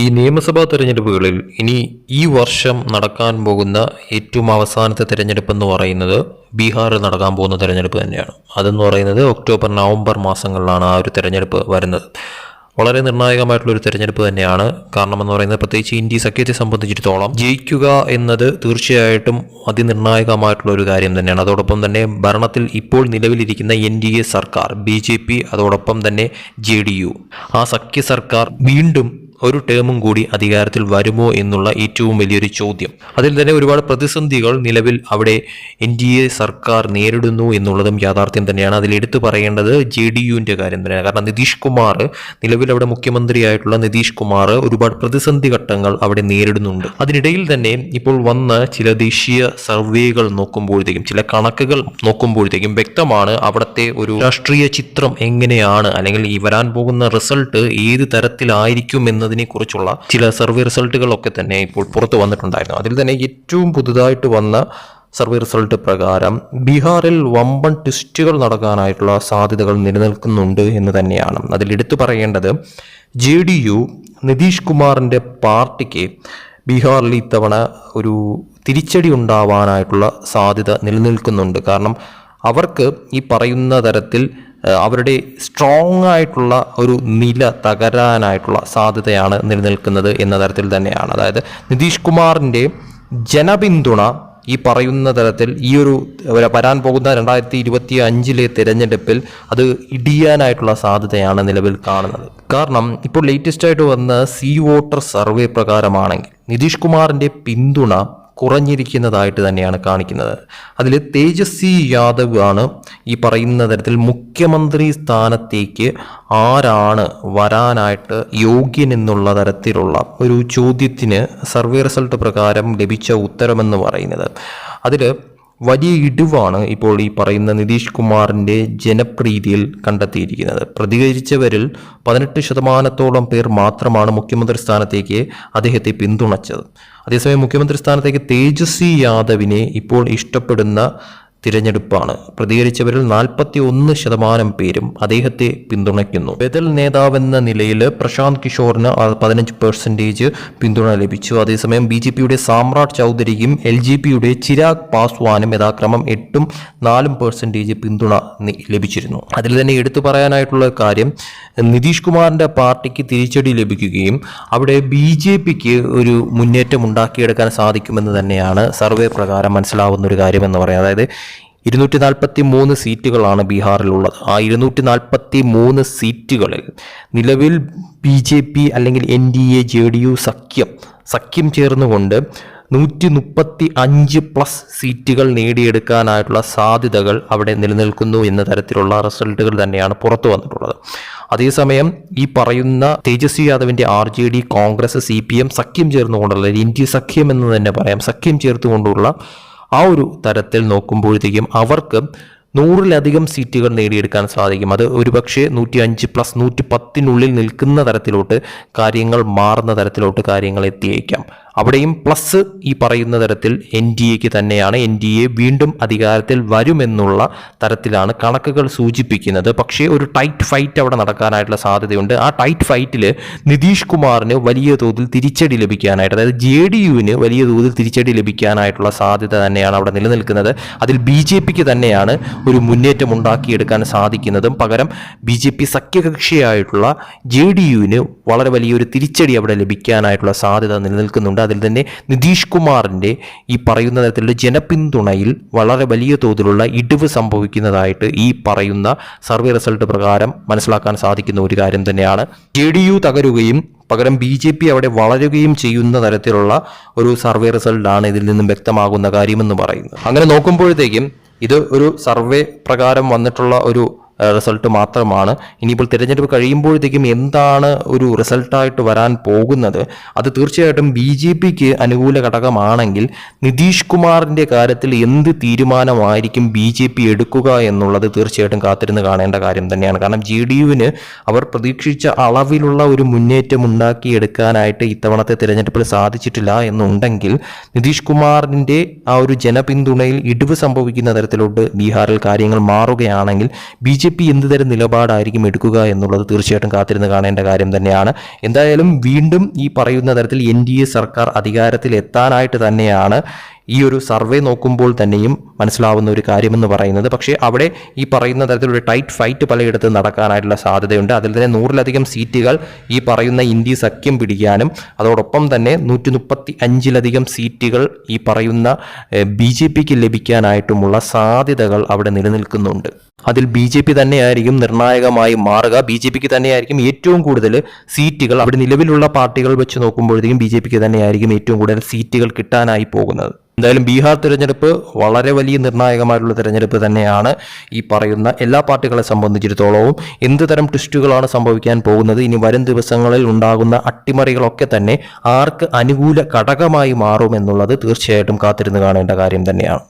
ഈ നിയമസഭാ തെരഞ്ഞെടുപ്പുകളിൽ ഇനി ഈ വർഷം നടക്കാൻ പോകുന്ന ഏറ്റവും അവസാനത്തെ തെരഞ്ഞെടുപ്പ് എന്ന് പറയുന്നത് ബീഹാറിൽ നടക്കാൻ പോകുന്ന തിരഞ്ഞെടുപ്പ് തന്നെയാണ്. അതെന്ന് പറയുന്നത് ഒക്ടോബർ നവംബർ മാസങ്ങളിലാണ് ആ ഒരു തിരഞ്ഞെടുപ്പ് വരുന്നത്. വളരെ നിർണായകമായിട്ടുള്ള ഒരു തെരഞ്ഞെടുപ്പ് തന്നെയാണ്. കാരണം എന്ന് പറയുന്നത് പ്രത്യേകിച്ച് ഇന്ത്യ സഖ്യത്തെ സംബന്ധിച്ചിടത്തോളം ജയിക്കുക എന്നത് തീർച്ചയായിട്ടും അതിനിർണായകമായിട്ടുള്ള ഒരു കാര്യം തന്നെയാണ്. അതോടൊപ്പം തന്നെ ഭരണത്തിൽ ഇപ്പോൾ നിലവിലിരിക്കുന്ന എൻ ഡി എ സർക്കാർ ബി ജെ പി അതോടൊപ്പം തന്നെ ജെ ഡി യു ആ സഖ്യ സർക്കാർ വീണ്ടും ഒരു ടേമും കൂടി അധികാരത്തിൽ വരുമോ എന്നുള്ള ഏറ്റവും വലിയൊരു ചോദ്യം. അതിൽ തന്നെ ഒരുപാട് പ്രതിസന്ധികൾ നിലവിൽ അവിടെ എൻ ഡി എ സർക്കാർ നേരിടുന്നു എന്നുള്ളതും യാഥാർത്ഥ്യം തന്നെയാണ്. അതിൽ എടുത്തു പറയേണ്ടത് ജെ ഡി യുവിന്റെ കാര്യം തന്നെയാണ്. കാരണം നിതീഷ് കുമാർ നിലവിൽ അവിടെ മുഖ്യമന്ത്രിയായിട്ടുള്ള നിതീഷ് കുമാർ ഒരുപാട് പ്രതിസന്ധി ഘട്ടങ്ങൾ അവിടെ നേരിടുന്നുണ്ട്. അതിനിടയിൽ തന്നെ ഇപ്പോൾ വന്ന ചില ദേശീയ സർവേകൾ നോക്കുമ്പോഴത്തേക്കും ചില കണക്കുകൾ നോക്കുമ്പോഴത്തേക്കും വ്യക്തമാണ് അവിടുത്തെ ഒരു രാഷ്ട്രീയ ചിത്രം എങ്ങനെയാണ് അല്ലെങ്കിൽ ഈ വരാൻ പോകുന്ന റിസൾട്ട് ഏത് തരത്തിലായിരിക്കും എന്നതിനെ കുറിച്ചുള്ള ചില സർവേ റിസൾട്ടുകളൊക്കെ തന്നെ ഇപ്പോൾ പുറത്തു വന്നിട്ടുണ്ടായിരുന്നു. അതിൽ തന്നെ ഏറ്റവും പുതുതായിട്ട് വന്ന സർവേ റിസൾട്ട് പ്രകാരം ബീഹാറിൽ വമ്പൻ ട്വിസ്റ്റുകൾ നടക്കാനായിട്ടുള്ള സാധ്യതകൾ നിലനിൽക്കുന്നുണ്ട് എന്ന് തന്നെയാണ്. അതിൽ എടുത്തു പറയേണ്ടത് ജെ ഡി യു നിതീഷ് കുമാറിന്റെ പാർട്ടിക്ക് ബീഹാറിൽ ഇത്തവണ ഒരു തിരിച്ചടി ഉണ്ടാവാനായിട്ടുള്ള സാധ്യത നിലനിൽക്കുന്നുണ്ട്. കാരണം അവർക്ക് ഈ പറയുന്ന തരത്തിൽ അവരുടെ സ്ട്രോങ് ആയിട്ടുള്ള ഒരു നില തകരാനായിട്ടുള്ള സാധ്യതയാണ് നിലനിൽക്കുന്നത് എന്ന തരത്തിൽ തന്നെയാണ്. അതായത് നിതീഷ് കുമാറിന്റെ ജനപിന്തുണ ഈ പറയുന്ന തരത്തിൽ ഈ ഒരു വരാൻ പോകുന്ന രണ്ടായിരത്തി ഇരുപത്തി അഞ്ചിലെ തിരഞ്ഞെടുപ്പിൽ അത് ഇടിയാനായിട്ടുള്ള സാധ്യതയാണ് നിലവിൽ കാണുന്നത്. കാരണം ഇപ്പോൾ ലേറ്റസ്റ്റ് ആയിട്ട് വന്ന സി വോട്ടർ സർവേ പ്രകാരമാണെങ്കിൽ നിതീഷ് കുമാറിന്റെ പിന്തുണ കുറഞ്ഞിരിക്കുന്നതായിട്ട് തന്നെയാണ് കാണിക്കുന്നത്. അതിൽ തേജസ്വി യാദവ് ആണ് ഈ പറയുന്ന തരത്തിൽ മുഖ്യമന്ത്രി സ്ഥാനത്തേക്ക് ആരാണ് വരാനായിട്ട് യോഗ്യൻ എന്നുള്ള തരത്തിലുള്ള ഒരു ചോദ്യത്തിന് സർവേ റിസൾട്ട് പ്രകാരം ലഭിച്ച ഉത്തരമെന്ന് പറയുന്നത്. അതിൽ വലിയ ഇടിവാണ് ഇപ്പോൾ ഈ പറയുന്ന നിതീഷ് കുമാറിന്റെ ജനപ്രീതിയിൽ കണ്ടെത്തിയിരിക്കുന്നത്. പ്രതികരിച്ചവരിൽ പതിനെട്ട് ശതമാനത്തോളം പേർ മാത്രമാണ് മുഖ്യമന്ത്രി സ്ഥാനത്തേക്ക് അദ്ദേഹത്തെ പിന്തുണച്ചത്. അതേസമയം മുഖ്യമന്ത്രി സ്ഥാനത്തേക്ക് തേജസ്വി യാദവിനെ ഇപ്പോൾ ഇഷ്ടപ്പെടുന്ന തിരഞ്ഞെടുപ്പാണ്. പ്രതികരിച്ചവരിൽ നാൽപ്പത്തി ഒന്ന് ശതമാനം പേരും അദ്ദേഹത്തെ പിന്തുണയ്ക്കുന്നു. ബദൽ നേതാവെന്ന നിലയിൽ പ്രശാന്ത് കിഷോറിന് പതിനഞ്ച് പെർസെന്റേജ് പിന്തുണ ലഭിച്ചു. അതേസമയം ബി ജെ പിയുടെ സാമ്രാട് ചൗധരിയും എൽ ജെ പിയുടെ ചിരാഗ് പാസ്വാനും യഥാക്രമം എട്ടും നാലും പെർസെന്റേജ് പിന്തുണ ലഭിച്ചിരുന്നു. അതിൽ തന്നെ എടുത്തു പറയാനായിട്ടുള്ള കാര്യം നിതീഷ് കുമാറിന്റെ പാർട്ടിക്ക് തിരിച്ചടി ലഭിക്കുകയും അവിടെ ബി ജെ പിക്ക് ഒരു മുന്നേറ്റം ഉണ്ടാക്കിയെടുക്കാൻ സാധിക്കുമെന്ന് തന്നെയാണ് സർവേ പ്രകാരം മനസ്സിലാവുന്ന ഒരു കാര്യമെന്ന് പറയാം. അതായത് ഇരുന്നൂറ്റി നാൽപ്പത്തി മൂന്ന് സീറ്റുകളാണ് ബീഹാറിലുള്ളത്. ആ ഇരുന്നൂറ്റി നാൽപ്പത്തി മൂന്ന് സീറ്റുകളിൽ നിലവിൽ ബി ജെ പി അല്ലെങ്കിൽ N D A J D U സഖ്യം സഖ്യം ചേർന്നുകൊണ്ട് നൂറ്റി മുപ്പത്തി അഞ്ച് പ്ലസ് സീറ്റുകൾ നേടിയെടുക്കാനായിട്ടുള്ള സാധ്യതകൾ അവിടെ നിലനിൽക്കുന്നു എന്ന തരത്തിലുള്ള റിസൾട്ടുകൾ തന്നെയാണ് പുറത്തു വന്നിട്ടുള്ളത്. അതേസമയം ഈ പറയുന്ന തേജസ്വി യാദവിന്റെ R J D Congress C P M സഖ്യം ചേർന്നുകൊണ്ടുള്ള ഇന്ത്യ സഖ്യം എന്ന് തന്നെ പറയാം സഖ്യം ചേർത്തുകൊണ്ടുള്ള ആ ഒരു തരത്തിൽ നോക്കുമ്പോഴത്തേക്കും അവർക്ക് നൂറിലധികം സീറ്റുകൾ നേടിയെടുക്കാൻ സാധിക്കും. അത് ഒരുപക്ഷെ നൂറ്റി അഞ്ച് പ്ലസ് നൂറ്റി പത്തിനുള്ളിൽ നിൽക്കുന്ന തരത്തിലോട്ട് കാര്യങ്ങൾ മാറുന്ന തരത്തിലോട്ട് കാര്യങ്ങൾ എത്തിയേക്കാം. അവിടെയും പ്ലസ് ഈ പറയുന്ന തരത്തിൽ എൻ ഡി എക്ക് തന്നെയാണ് എൻ ഡി എ വീണ്ടും അധികാരത്തിൽ വരുമെന്നുള്ള തരത്തിലാണ് കണക്കുകൾ സൂചിപ്പിക്കുന്നത്. പക്ഷേ ഒരു ടൈറ്റ് ഫൈറ്റ് അവിടെ നടക്കാനായിട്ടുള്ള സാധ്യതയുണ്ട്. ആ ടൈറ്റ് ഫൈറ്റിൽ നിതീഷ് കുമാറിന് വലിയ തോതിൽ തിരിച്ചടി ലഭിക്കാനായിട്ട് അതായത് ജെ ഡി യുവിന് വലിയ തോതിൽ തിരിച്ചടി ലഭിക്കാനായിട്ടുള്ള സാധ്യത തന്നെയാണ് അവിടെ നിലനിൽക്കുന്നത്. അതിൽ ബി ജെ പിക്ക് തന്നെയാണ് ഒരു മുന്നേറ്റം ഉണ്ടാക്കിയെടുക്കാൻ സാധിക്കുന്നതും. പകരം ബി ജെ പി സഖ്യകക്ഷിയായിട്ടുള്ള ജെ ഡി യുവിന് വളരെ വലിയൊരു തിരിച്ചടി അവിടെ ലഭിക്കാനായിട്ടുള്ള സാധ്യത നിലനിൽക്കുന്നുണ്ട്. അതിൽ തന്നെ നിതീഷ് കുമാറിന്റെ ഈ പറയുന്ന തരത്തിലുള്ള ജനപിന്തുണയിൽ വളരെ വലിയ തോതിലുള്ള ഇടിവ് സംഭവിക്കുന്നതായിട്ട് ഈ പറയുന്ന സർവേ റിസൾട്ട് പ്രകാരം മനസ്സിലാക്കാൻ സാധിക്കുന്ന ഒരു കാര്യം തന്നെയാണ്. ജെ ഡി യു തകരുകയും പകരം ബി ജെ പി അവിടെ വളരുകയും ചെയ്യുന്ന തരത്തിലുള്ള ഒരു സർവേ റിസൾട്ടാണ് ഇതിൽ നിന്നും വ്യക്തമാകുന്ന കാര്യമെന്ന് പറയുന്നത്. അങ്ങനെ നോക്കുമ്പോഴത്തേക്കും ഇത് ഒരു സർവേ പ്രകാരം വന്നിട്ടുള്ള ഒരു റിസൾട്ട് മാത്രമാണ്. ഇനിയിപ്പോൾ തിരഞ്ഞെടുപ്പ് കഴിയുമ്പോഴത്തേക്കും എന്താണ് ഒരു റിസൾട്ടായിട്ട് വരാൻ പോകുന്നത്? അത് തീർച്ചയായിട്ടും ബി ജെ പിക്ക് അനുകൂല ഘടകമാണെങ്കിൽ നിതീഷ് കുമാറിന്റെ കാര്യത്തിൽ എന്ത് തീരുമാനമായിരിക്കും ബി ജെ പി എടുക്കുക എന്നുള്ളത് തീർച്ചയായിട്ടും കാത്തിരുന്ന് കാണേണ്ട കാര്യം തന്നെയാണ്. കാരണം ജെ ഡി യുവിന് അവർ പ്രതീക്ഷിച്ച അളവിലുള്ള ഒരു മുന്നേറ്റം ഉണ്ടാക്കിയെടുക്കാനായിട്ട് ഇത്തവണത്തെ തിരഞ്ഞെടുപ്പിൽ സാധിച്ചിട്ടില്ല എന്നുണ്ടെങ്കിൽ നിതീഷ് കുമാറിന്റെ ആ ഒരു ജനപിന്തുണയിൽ ഇടിവ് സംഭവിക്കുന്ന തരത്തിലോട്ട് ബീഹാറിൽ കാര്യങ്ങൾ മാറുകയാണെങ്കിൽ ബി ജെ ജെ പി എന്ത് തരം നിലപാടായിരിക്കും എടുക്കുക എന്നുള്ളത് തീർച്ചയായിട്ടും കാത്തിരുന്ന് കാണേണ്ട കാര്യം തന്നെയാണ്. എന്തായാലും വീണ്ടും ഈ പറയുന്ന തരത്തിൽ എൻ ഡി എ സർക്കാർ അധികാരത്തിൽ എത്താനായിട്ട് തന്നെയാണ്. ഈ ഒരു സർവേ നോക്കുമ്പോൾ തന്നെയും മനസ്സിലാവുന്ന ഒരു കാര്യമെന്ന് പറയുന്നത്. പക്ഷേ അവിടെ ഈ പറയുന്ന തരത്തിലുള്ള ടൈറ്റ് ഫൈറ്റ് പലയിടത്തും നടക്കാനായിട്ടുള്ള സാധ്യതയുണ്ട്. അതിൽ തന്നെ നൂറിലധികം സീറ്റുകൾ ഈ പറയുന്ന ഇന്ത്യ സഖ്യം പിടിക്കാനും അതോടൊപ്പം തന്നെ നൂറ്റി മുപ്പത്തി അഞ്ചിലധികം സീറ്റുകൾ ഈ പറയുന്ന ബി ജെ പിക്ക് ലഭിക്കാനായിട്ടുമുള്ള സാധ്യതകൾ അവിടെ നിലനിൽക്കുന്നുണ്ട്. അതിൽ ബി ജെ പി തന്നെയായിരിക്കും നിർണായകമായി മാറുക. ബി ജെ പിക്ക് തന്നെയായിരിക്കും ഏറ്റവും കൂടുതൽ സീറ്റുകൾ അവിടെ നിലവിലുള്ള പാർട്ടികൾ വെച്ച് നോക്കുമ്പോഴത്തേക്കും ബി ജെ പിക്ക് തന്നെയായിരിക്കും ഏറ്റവും കൂടുതൽ സീറ്റുകൾ കിട്ടാനായി പോകുന്നത്. എന്തായാലും ബീഹാർ തിരഞ്ഞെടുപ്പ് വളരെ വലിയ നിർണായകമായിട്ടുള്ള തിരഞ്ഞെടുപ്പ് തന്നെയാണ് ഈ പറയുന്ന എല്ലാ പാർട്ടികളെ സംബന്ധിച്ചിടത്തോളവും എന്ത് തരം ട്വിസ്റ്റുകളാണ് സംഭവിക്കാൻ പോകുന്നത് ഇനി വരും ദിവസങ്ങളിൽ ഉണ്ടാകുന്ന അട്ടിമറികളൊക്കെ തന്നെ ആർക്ക് അനുകൂല ഘടകമായി മാറുമെന്നുള്ളത് തീർച്ചയായിട്ടും കാത്തിരുന്ന് കാണേണ്ട കാര്യം തന്നെയാണ്.